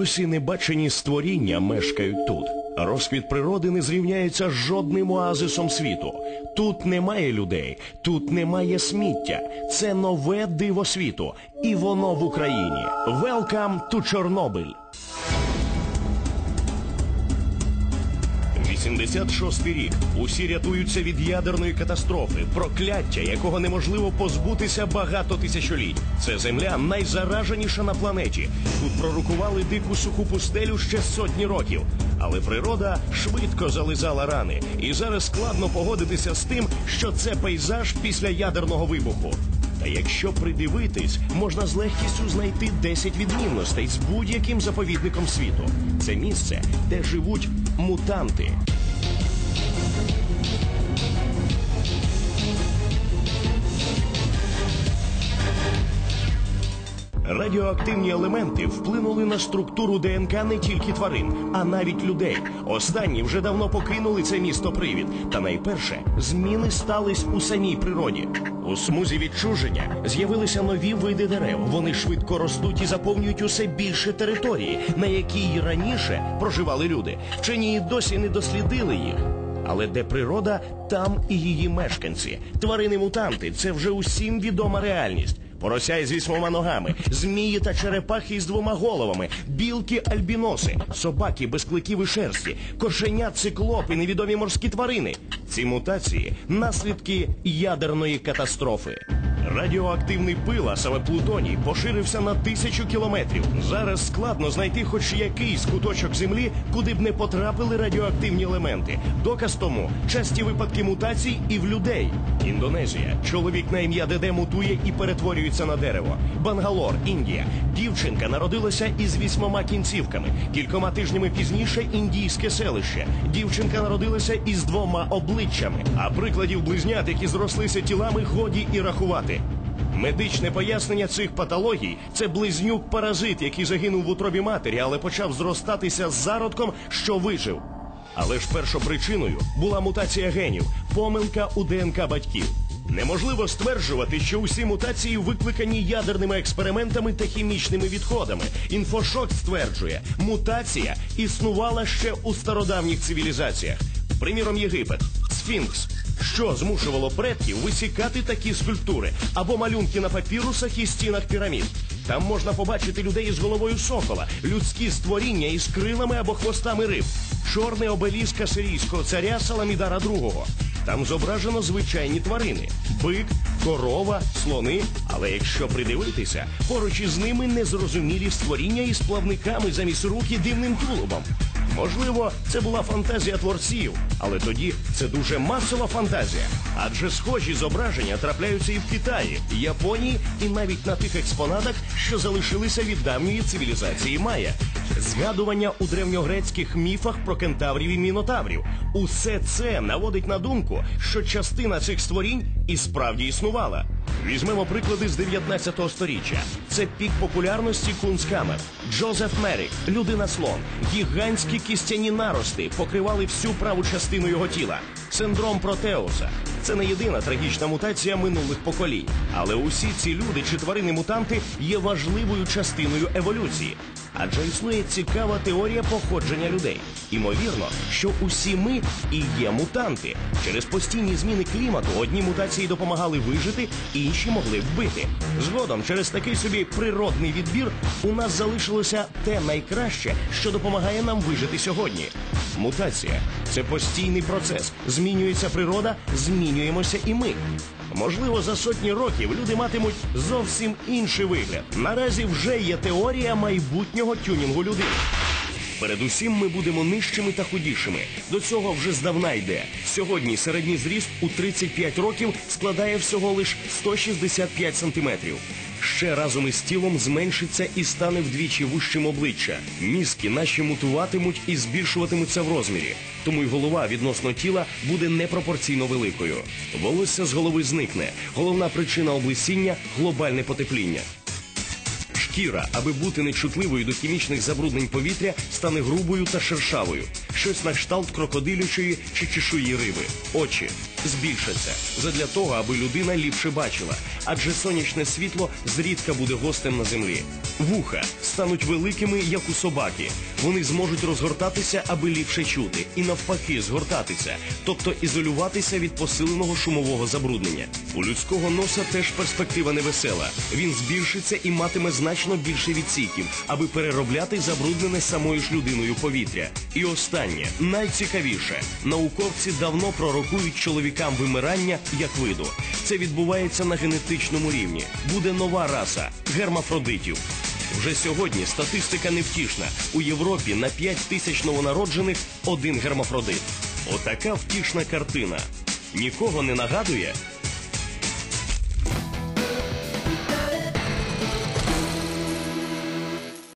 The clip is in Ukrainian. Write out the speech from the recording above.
Досі небачені створіння мешкають тут. Розквіт природи не зрівняється з жодним оазисом світу. Тут немає людей, тут немає сміття. Це нове диво світу. І воно в Україні. Welcome to Чорнобиль. 86-й рік. Усі рятуються від ядерної катастрофи, прокляття, якого неможливо позбутися багато тисячоліть. Це земля найзараженіша на планеті. Тут пророкували дику суху пустелю ще сотні років. Але природа швидко зализала рани, і зараз складно погодитися з тим, що це пейзаж після ядерного вибуху. Та якщо придивитись, можна з легкістю знайти 10 відмінностей з будь-яким заповідником світу. Це місце, де живуть мутанти. Радіоактивні елементи вплинули на структуру ДНК не тільки тварин, а навіть людей. Останні вже давно покинули це місто привід. Та найперше зміни стались у самій природі. У смузі відчуження з'явилися нові види дерев. Вони швидко ростуть і заповнюють усе більше території, на якій раніше проживали люди. Вчені і досі не дослідили їх. Але де природа, там і її мешканці. Тварини-мутанти це вже усім відома реальність. Порося із вісьмома ногами, змії та черепахи із двома головами, білки альбіноси, собаки без кликів і шерсті, кошеня, циклопи, невідомі морські тварини. Ці мутації наслідки ядерної катастрофи. Радіоактивний пил, а саме плутоній, поширився на тисячу кілометрів. Зараз складно знайти хоч якийсь куточок землі, куди б не потрапили радіоактивні елементи. Доказ тому часті випадки мутацій і в людей. Індонезія. Чоловік на ім'я Деде мутує і перетворюється на дерево. Бангалор, Індія. Дівчинка народилася із вісьмома кінцівками. Кількома тижнями пізніше індійське селище. Дівчинка народилася із двома обличчями. А прикладів близнят, які зрослися тілами, годі і рахувати. Медичне пояснення цих патологій це близнюк паразит, який загинув в утробі матері, але почав зростатися з зародком, що вижив. Але ж першопричиною була мутація генів, помилка у ДНК батьків. Неможливо стверджувати, що усі мутації викликані ядерними експериментами та хімічними відходами. Інфошок стверджує, мутація існувала ще у стародавніх цивілізаціях. Приміром, Єгипет, Сфінкс. Що змушувало предків висікати такі скульптури або малюнки на папірусах і стінах пірамід? Там можна побачити людей із головою сокола, людські створіння із крилами або хвостами риб, чорний обеліск сирійського царя Саламідара II. Там зображено звичайні тварини: бик, корова, слони. Але якщо придивитися, поруч із ними незрозумілі створіння із плавниками замість рук і дивним тулубом. Можливо, це була фантазія творців, але тоді це дуже масова фантазія. Адже схожі зображення трапляються і в Китаї, Японії, і навіть на тих експонатах, що залишилися від давньої цивілізації Майя. Згадування у древньогрецьких міфах про кентаврів і мінотаврів. Усе це наводить на думку, що частина цих створінь і справді існувала. Візьмемо приклади з 19 століття. Це пік популярності Кунсткамер. Джозеф Мерік, людина слон, гігантські кістяні нарости покривали всю праву частину його тіла. Синдром Протеуса. Це не єдина трагічна мутація минулих поколінь. Але усі ці люди чи тварини-мутанти є важливою частиною еволюції. Адже існує цікава теорія походження людей. Імовірно, що усі ми і є мутанти. Через постійні зміни клімату одні мутації допомагали вижити, інші могли вбити. Згодом, через такий собі природний відбір, у нас залишилося те найкраще, що допомагає нам вижити сьогодні. Мутація це постійний процес. Змінюється природа, змінюємося і ми. Можливо, за сотні років люди матимуть зовсім інший вигляд. Наразі вже є теорія майбутнього тюнінгу людини. Передусім ми будемо нижчими та худішими. До цього вже здавна йде. Сьогодні середній зріст у 35 років складає всього лиш 165 сантиметрів. Ще разом із тілом зменшиться і стане вдвічі вущим обличчя. Мізки наші мутуватимуть і збільшуватимуться в розмірі. Тому й голова відносно тіла буде непропорційно великою. Волосся з голови зникне. Головна причина облесіння глобальне потепління. Шкіра, аби бути нечутливою до хімічних забруднень повітря, стане грубою та шершавою. Щось на кшталт крокодилючої чи чешуї риби. Очі. збільшаться задля того, аби людина ліпше бачила, адже сонячне світло зрідка буде гостем на землі. Вуха стануть великими, як у собаки. Вони зможуть розгортатися, аби ліпше чути, і навпаки, згортатися, тобто ізолюватися від посиленого шумового забруднення. У людського носа теж перспектива невесела. Він збільшиться і матиме значно більше відсіків, аби переробляти забруднене самою ж людиною повітря. І останнє, найцікавіше, науковці давно пророкують чоловікам вимирання як виду. Це відбувається на генетичному рівні. Буде нова раса гермафродитів. Вже сьогодні статистика невтішна. У Європі на 5 тисяч новонароджених один гермафродит. Отака втішна картина. Нікого не нагадує?